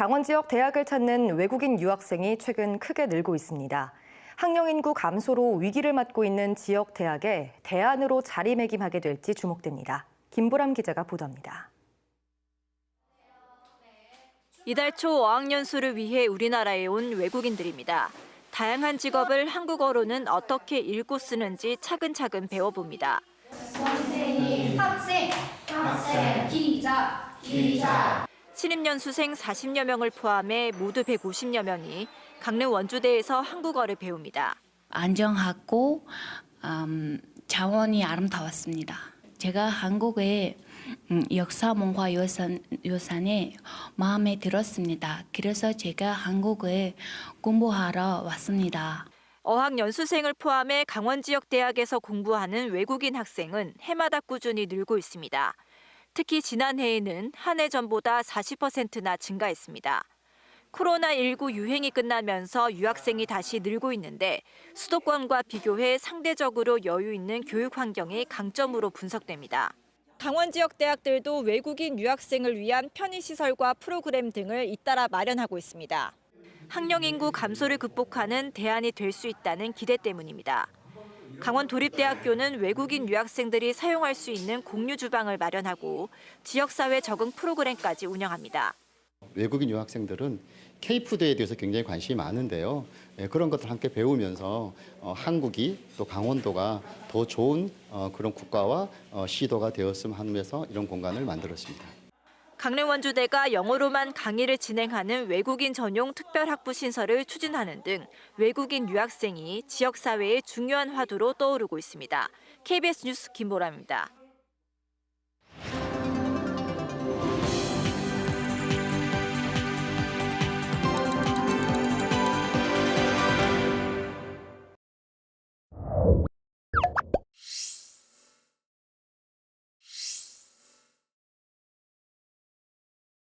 강원 지역 대학을 찾는 외국인 유학생이 최근 크게 늘고 있습니다. 학령 인구 감소로 위기를 맞고 있는 지역 대학에 대안으로 자리매김하게 될지 주목됩니다. 김보람 기자가 보도합니다. 이달 초 어학연수를 위해 우리나라에 온 외국인들입니다. 다양한 직업을 한국어로는 어떻게 읽고 쓰는지 차근차근 배워봅니다. 학생, 학생, 기자, 기자. 신입연수생 40여 명을 포함해 모두 150여 명이 강릉 원주대에서 한국어를 배웁니다. 안정하고 음, 자원이 아름다웠습니다. 제가 한국의 음, 역사 문화 유산, 유산에 마음에 들었습니다. 그래서 제가 한국에 공부하러 왔습니다. 어학연수생을 포함해 강원 지역 대학에서 공부하는 외국인 학생은 해마다 꾸준히 늘고 있습니다. 특히 지난해에는 한 해 전보다 40%나 증가했습니다. 코로나19 유행이 끝나면서 유학생이 다시 늘고 있는데 수도권과 비교해 상대적으로 여유 있는 교육 환경이 강점으로 분석됩니다. 강원 지역 대학들도 외국인 유학생을 위한 편의시설과 프로그램 등을 잇따라 마련하고 있습니다. 학령 인구 감소를 극복하는 대안이 될 수 있다는 기대 때문입니다. 강원 도립대학교는 외국인 유학생들이 사용할 수 있는 공유 주방을 마련하고 지역사회 적응 프로그램까지 운영합니다. 외국인 유학생들은 K푸드에 대해서 굉장히 관심이 많은데요. 예, 그런 것들 함께 배우면서 어, 한국이 또 강원도가 더 좋은 어, 그런 국가와 어, 시도가 되었으면 하면서 이런 공간을 만들었습니다. 강릉 원주대가 영어로만 강의를 진행하는 외국인 전용 특별학부 신설을 추진하는 등 외국인 유학생이 지역사회의 중요한 화두로 떠오르고 있습니다. KBS 뉴스 김보람입니다.